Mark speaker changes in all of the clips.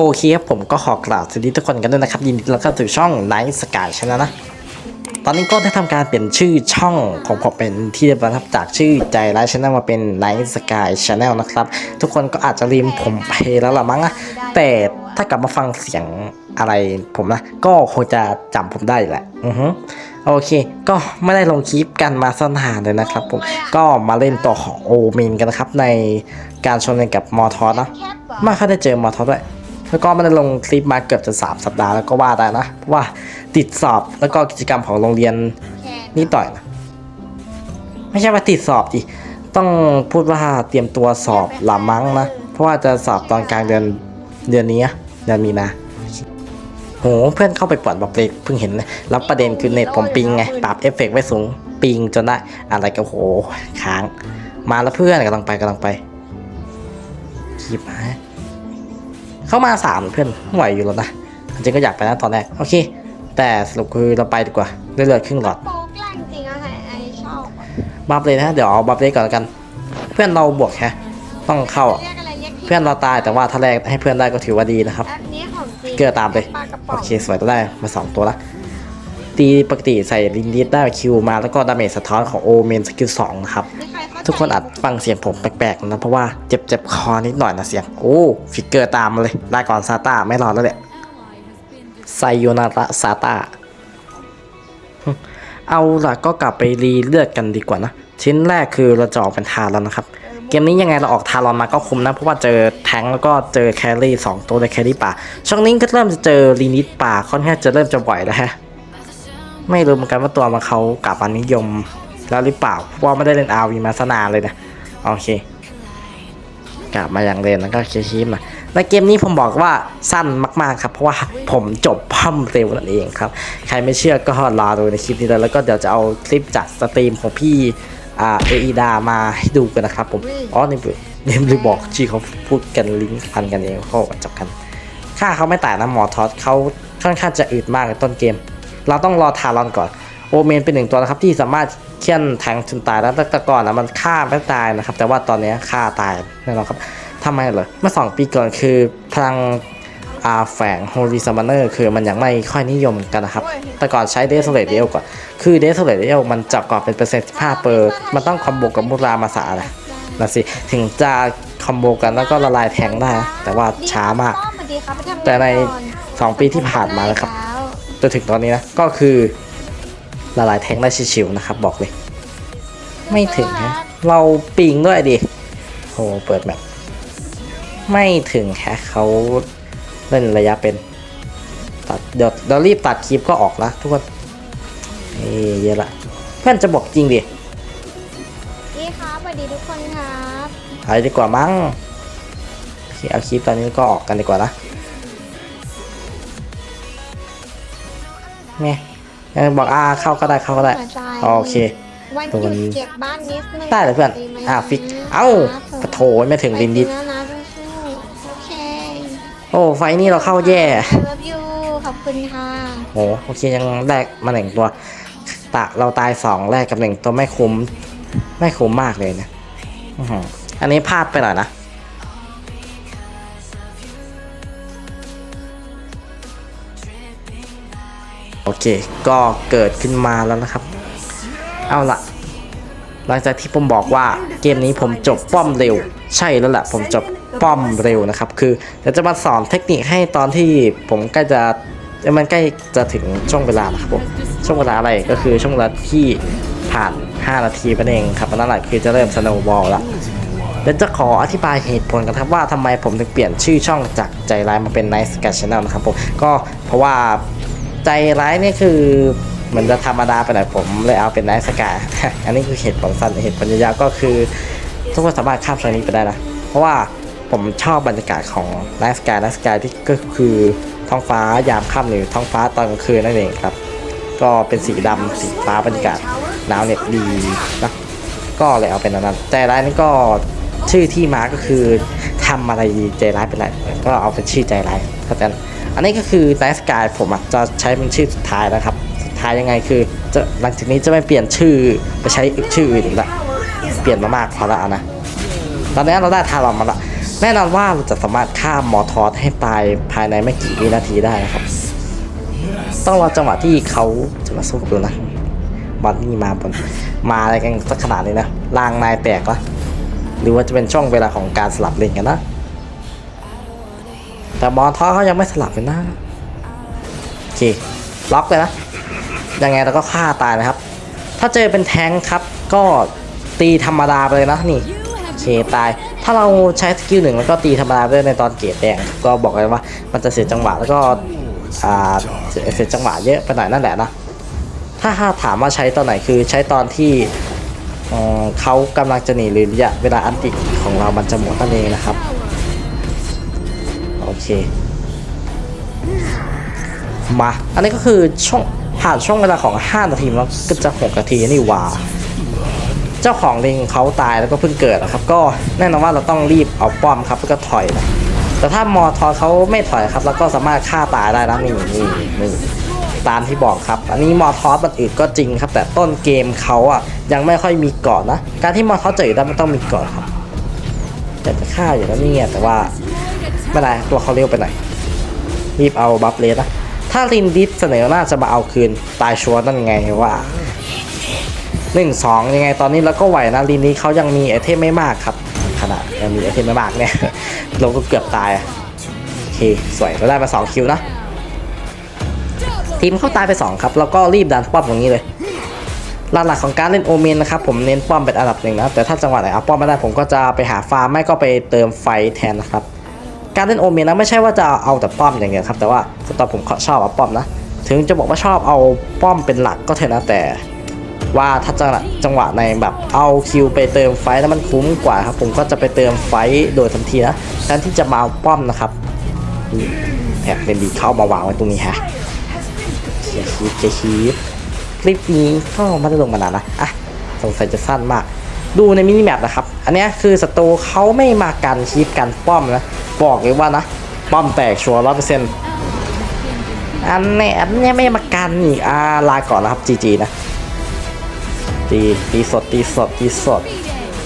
Speaker 1: โอเคครับผมก็ขอกล่าวสวัสดีทุกคนกันด้วยนะครับ ยินดีต้อนรับสู่ช่อง Night Sky Channel นะ ตอนนี้ก็ได้ทำการเปลี่ยนชื่อช่องของผมเป็นที่เรียบร้อยครับจากชื่อใจร้ายช n แนลมาเป็น Night Sky Channel นะครับ ทุกคนก็อาจจะลืมผมไปแล้วละมั้งนะแต่ถ้ากลับมาฟังเสียงอะไรผมนะ ก็คงจะจำผมได้แหละอือฮึโอเค ก็ไม่ได้ลงคลิปกันมาสักนานเลยนะครับผมก็มาเล่นตัวของโอเมนกันนะครับในการชนกันกับมอทอสนะม่ค่อยได้เจอมอทอสด้วย แล้วก็ม่ได้ลงคลิปมาเกือบจะสามสัปดาห์แล้วก็ว่าได้นะ เพราะว่าติดสอบแล้วก็กิจกรรมของโรงเรียนนิดหน่อยนะ ไม่ใช่ว่าติดสอบดิ ต้องพูดว่าเตรียมตัวสอบหละมั้งนะ เพราะว่าจะสอบตอนกลางเดือนเดือนนี้เดือนมีนาโหเพื่อนเข้าไปปลดบอกเลยเพิ่งเห็นนะแล้วประเด็นคือเน็ตผมปิงไงปรับเอฟเฟกต์ไว้สูงปิงจนได้อะไรก็โหค้าง มาแล้วเพื่อนกำลังไปกำลังไปคลิปฮะ เข้ามาสามเพื่อนไหวอยู่แล้วนะจริงก็อยากไปนะตอนแรกโอเค แต่สรุปคือเราไปดีกว่าเรื่อยๆครึ่งหลอด
Speaker 2: โป๊กแรงจริงอะค่ะไอชอบอะ
Speaker 1: บัฟเลยนะเดี๋ยวเอาบัฟเลยก่อนแล้วกัน เพื่อนเราบวกแค่ต้องเข้าอะ
Speaker 2: เรียกอะไรเรียก
Speaker 1: เพื่อนเราตายแต่ว่าถ้าแรกให้เพื่อนได้ก็ถือว่าดีนะครับ
Speaker 2: แอปนี้ของจริง
Speaker 1: เกลือตามเลย
Speaker 2: ปลากระป๋
Speaker 1: โอ
Speaker 2: อง
Speaker 1: เคสวยตัวได้มาสองตัวละตีปกติใส่ลินดิสได้คิวมาแล้วก็ดาเมจสะท้อนของโอเมนสกิลสองนะครับ ทุกคนอาจฟังเสียงผมแปลกๆนะเพราะว่าเจ็บเจ็บคอนิดหน่อยนะเสียง โอ้ฟิกเกอร์ตามมาเลยได้ก่อนซาต้าไม่รอแล้วแหละไซโยนาระซาต้าเอาล่ะก็กลับไปรีเลือดกันดีกว่านะ ชิ้นแรกคือเราจะออกเป็นทารอนนะครับ เกมนี้ยังไงเราออกทารอนมาก็คุ้มนะ เพราะว่าเจอแทงแล้วก็เจอแครี่สองตัวในแครี่ป่า ช่วงนี้ก็เริ่มจะเจอลีนิดป่าค่อนข้างจะเริ่มจะบ่อยแล้วฮะ ไม่รู้เหมือนกันว่าตัวมันเขากลับมานิยม แล้วหรือเปล่าเพราะว่าไม่ได้เล่นอาวีมาสนานเลยนะโอเค กลับมาอย่างเรนแล้วก็เคลีมนะในเกมนี้ผมบอกว่าสั้นมากๆครับ เพราะว่าผมจบพั่มเร็วนั่นเองครับ ใครไม่เชื่อก็รอดูในคลิปนี้เลยแล้วก็เดี๋ยวจะเอาคลิปจากสตรีมของพี่อ่าเอไอดามาให้ดูกันนะครับผมอ๋อนี่เนมเลยบอกชื่อเขาพูดกันลิงก์พันกันเองเขาจับกันค่าเขาไม่ตายนะหมอทอสเขาค่อนข้างจะอึดมากในต้นเกม เราต้องรอทารอนก่อน โอเมนเป็นหนึ่งตัวนะครับที่สามารถเคี่ยนแทงจนตายแล้วแต่ก่อนนะมันฆ่าไม่ตายนะครับ แต่ว่าตอนนี้ฆ่าตายแน่นอนครับทำไมเหรอเมื่อสองปีก่อนคือพลังอาแฝงโฮลิซัมเนอร์คือมันยังไม่ค่อยนิยมกันนะครับ แต่ก่อนใช้เดสเลตเดเอลก่อน คือเดสเลตเดเอลมันจับก่อนเป็นเปอร์เซ็นต์15เปอร์มันต้องคอมโบกับมุรามาสานะนะสิถึงจะคอมโบกันแล้วก็ละลายแทงได้ แต่ว่าช้ามาก แต่ใน
Speaker 2: ก่อน
Speaker 1: 2ปีที่ผ่านมานะครับจนถึงตอนนี้นะก็คือ ละลายแทงได้ชิวๆนะครับบอกเลย ไม่ถึงนะเราปิงด้วยดิโหเปิดแบบไม่ถึงแฮะเขาเล่นระยะเป็นตัดเดี๋ยวเดี๋ยวรีบตัดคลิปก็ออกละทุกคนเอ้ยเยอะละเพื่อนจะบอกจริงดิ
Speaker 2: นี่ครับสวัสดีทุกคนครับ
Speaker 1: ไปดีกว่ามั้งโอเคเอาคลิปตอนนี้ก็ออกกันดีกว่านะแม่ยัง บอกอ่าเข้าก็ได้เข้าก็ได้
Speaker 2: หัวใจ
Speaker 1: โอเค
Speaker 2: วัน
Speaker 1: ตัว
Speaker 2: หยุ
Speaker 1: นี้
Speaker 2: ดเก็บบ้านนิดนึง
Speaker 1: ได้เลยเพื่อน
Speaker 2: ดีไหม
Speaker 1: อ่าฟิกเอ้าปะโถไม่ถึงลินดิส
Speaker 2: ไปแล้วนะสู้ๆโอเค
Speaker 1: โอ้ไฟนี่เราเข้าแย่
Speaker 2: I love you ขอบคุณค่ะ
Speaker 1: โหโอเคยังแรกมาหนึ่งตัวตะเราตายสองแรกกับหนึ่งตัวไม่คุ้ม ไม่คุ้มมากเลยนะอื้อหืออันนี้พลาดไปหน่อยนะ เค ก็เกิดขึ้นมาแล้วนะครับ เอาละหลังจากที่ผมบอกว่าเกมนี้ผมจบป้อมเร็ว ใช่แล้วแหละผมจบป้อมเร็วนะครับ คือเดี๋ยวจะมาสอนเทคนิคให้ตอนที่ผมใกล้จะมันใกล้จะถึงช่วงเวลาครับผมช่วงเวลาอะไรก็คือช่วงเวลาที่ผ่าน 5 นาทีไปเองครับนั่นแหละคือจะเริ่มสโนว์บอลละเดี๋ยวจะขออธิบายเหตุผลกันครับว่าทำไมผมถึงเปลี่ยนชื่อช่องจากใจร้ายมาเป็น Nice Sky Channel นะครับผมก็เพราะว่า ใจร้ายนี่คือเหมือนจะธรรมดาไปหน่อยผมเลยเอาเป็นไนท์สกายอันนี้คือเหตุผลสั้นเหตุผลยาวก็คือ ทุกคนสามารถข้ามช่วงนี้ไปได้นะเพราะว่าผมชอบบรรยากาศของไนท์สกายไนท์สกายที่ก็คือท้องฟ้ายามค่ำหรือท้องฟ้าตอนกลางคืนนั่นเองครับ ก็เป็นสีดำสีฟ้าบรรยากาศหนาวเหน็บดีนะก็เลยเอาเป็นนั้นใจร้ายนี่ก็ชื่อที่มาก็คือทำอะไรใจร้ายเป็นไรก็เอาเป็นชื่อใจร้ายเข้าใจนะ อันนี้ก็คือ Night Sky ผมอะจะใช้เป็นชื่อสุดท้ายนะครับ สุดท้ายยังไงคือจะหลังจากนี้จะไม่เปลี่ยนชื่อไปใช้ชื่ออื่นอีกละเปลี่ยนมามากพอละนะ ตอนนี้เราได้ทารอนมาละแน่นอนว่าเราจะสามารถฆ่ามอทอสให้ตายภายในไม่กี่วินาทีได้นะครับ ต้องรอจังหวะที่เขาจะมาสู้กับเรานะบอลนี่มาบนมาอะไรกันสักขนาดนี้นะลางนายแตกละหรือว่าจะเป็นช่วงเวลาของการสลับเลนกันนะ แต่มอทอสเขายังไม่สลับเลยนะโอเคล็อกเลยนะยังไงเราก็ฆ่าตายนะครับ ถ้าเจอเป็นแทงค์ครับ ก็ตีธรรมดาไปเลยนะนี่โอเคตาย ถ้าเราใช้สกิลหนึ่งแล้วก็ตีธรรมดาไปเลยในตอนเกรดแดงก็บอกเลยว่า มันจะเสียจังหวะแล้วก็อ่าเสียเสียจังหวะเยอะไปหน่อยนั่นแหละนะถ้าถามว่าใช้ตอนไหนคือใช้ตอนที่เอ่อเขากำลังจะหนีหรือระยะเวลาอันติของเรามันจะหมดนั่นเองนะครับโอ เค มา อันนี้ก็คือช่วงผ่านช่วงเวลาของ 5 นาทีแล้วก็จะ 6 นาทีนี่ว่า เจ้าของลิงเขาตายแล้วก็เพิ่งเกิดนะครับ ก็แน่นอนว่าเราต้องรีบเอาป้อมครับแล้วก็ถอยนะแต่ถ้ามอทอเขาไม่ถอยครับ แล้วก็สามารถฆ่าตายได้นะนี่นี่นี่ตามที่บอกครับ อันนี้มอทอสมันอึดก็จริงครับ แต่ต้นเกมเขาอะยังไม่ค่อยมีเกาะนะ การที่มอทอสจะอึดได้มันต้องมีเกาะครับอยากจะฆ่าอยู่แล้วนี่แต่ว่า ไม่ได้ตัวเขาเร็วไปหน่อยรีบเอาบัฟเลสนะถ้าลินดิสเสนอหน้าจะมาเอาคืนตายชัวร์นั่นไงว่าหนึ่งสองยังไงตอนนี้เราก็ไหวนะลินนี้เขายังมีไอเทมไม่มากครับขนาดยังมีไอเทมไม่มากเนี่ยเราก็เกือบตายโอเคสวยเราได้มา2คิวนะทีมเขาตายไป2ครับแล้วก็รีบดันป้อมตรงนี้เลยหลักๆของการเล่นโอเมนนะครับผมเน้นป้อมเป็นอันดับหนึ่งนะแต่ถ้าจังหวะไหนเอาป้อมไม่ได้ผมก็จะไปหาฟาร์มไม่ก็ไปเติมไฟแทนนะครับ การเล่นโอเมนนะไม่ใช่ว่าจะเอาแต่ป้อมอย่างเดียครับ แต่ว่าสตอผมชอบเอาป้อมนะ ถึงจะบอกว่าชอบเอาป้อมเป็นหลักก็เถอะนะแต่ว่าถ้าจังหวะจังหวะในแบบเอาคิวไปเติมไฟแล้วมันคุ้มกว่าครับ ผมก็จะไปเติมไฟโดยทันทีนะแทนที่จะมาเอาป้อมนะครับแท็กเป็นดีเข้ามาวางไว้ตรงนี้ฮะเคลียคีเชียคีคลิปนี้ก็ไม่ได้ลงมานานนะอะสงสัยจะสั้นมาก ดูในมินิแมปนะครับ อันนี้คือศัตรูเขาไม่มากันคีฟกันป้อมนะ บอกเลยว่านะป้อมแตกชัวร์ร้อยเปอร์เซ็นต์อันนี้อันนี้ไม่มากันอีกอ่าลาก่อนแล้วครับจีจีนะตีตีสดตีสดตีสด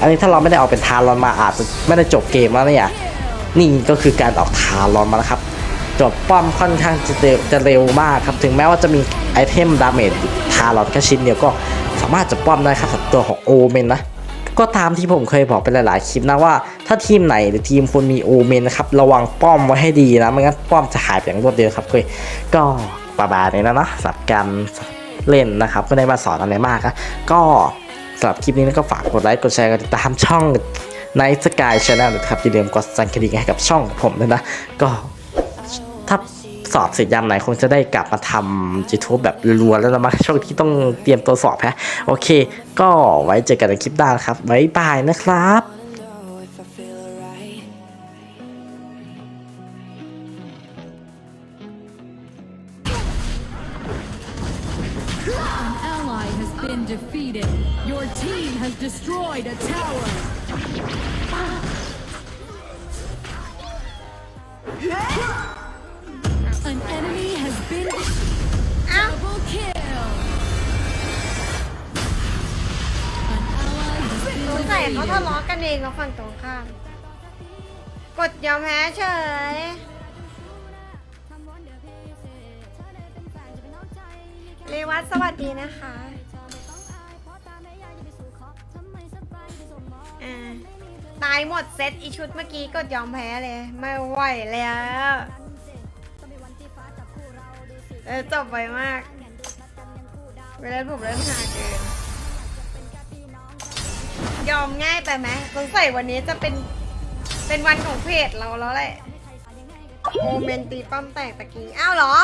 Speaker 1: อันนี้ถ้าเราไม่ได้เอาเป็นทารอนมาอาจจะไม่ได้จบเกมแล้วเนี่ยนี่ก็คือการออกทารอนมาแล้วครับจบป้อมค่อนข้างจะเร็วจะเร็วมากครับ ถึงแม้ว่าจะมีไอเทมดาเมจทารอนแค่ชิ้นเดียวก็สามารถจะป้อมได้ครับกับตัวของโอเมนนะ ก็ตามที่ผมเคยบอกไปหลายๆคลิปนะว่า ถ้าทีมไหนหรือทีมคุณมีโอเมนนะครับระวังป้อมไว้ให้ดีนะไม่งั้นป้อมจะหายไปอย่างรวดเร็วครับเคยก็ประมาณนี้นะเนาะสำหรับการเล่นนะครับไม่ได้มาสอนอะไรมากนะก็สำหรับคลิปนี้ก็ฝากกดไลค์กดแชร์กดติดตามช่องในสกายชาแนลนะครับอย่าลืมกดสั่นกระดิ่งให้กับช่องผมด้วยนะ ก็ถ้า สอบเสร็จยามไหนคงจะได้กลับมาทำ YouTube แบบรัวๆแล้วนะมั้งช่วงที่ต้องเตรียมตัวสอบฮะโอเค ก็ไว้เจอกันในคลิปหน้าครับบ๊ายบายนะครับ
Speaker 2: ส่เขาทะเลาะกันเองกับฝั่งตรงข้าม กดยอมแพ้เฉย เรวัตสวัสดีนะคะตายหมดเซตอีชุดเมื่อกี้กดยอมแพ้เลย ไม่ไหวแล้วเออจบไวมากเวลาผมเริ่มหาเกิน อมง่ายไปไหมสงสัยวันนี้จะเป็น เป็นวันของเพจเราแล้วแหละ โมเมนตีป้อมแตกตะกี้ อ้าวเหรอ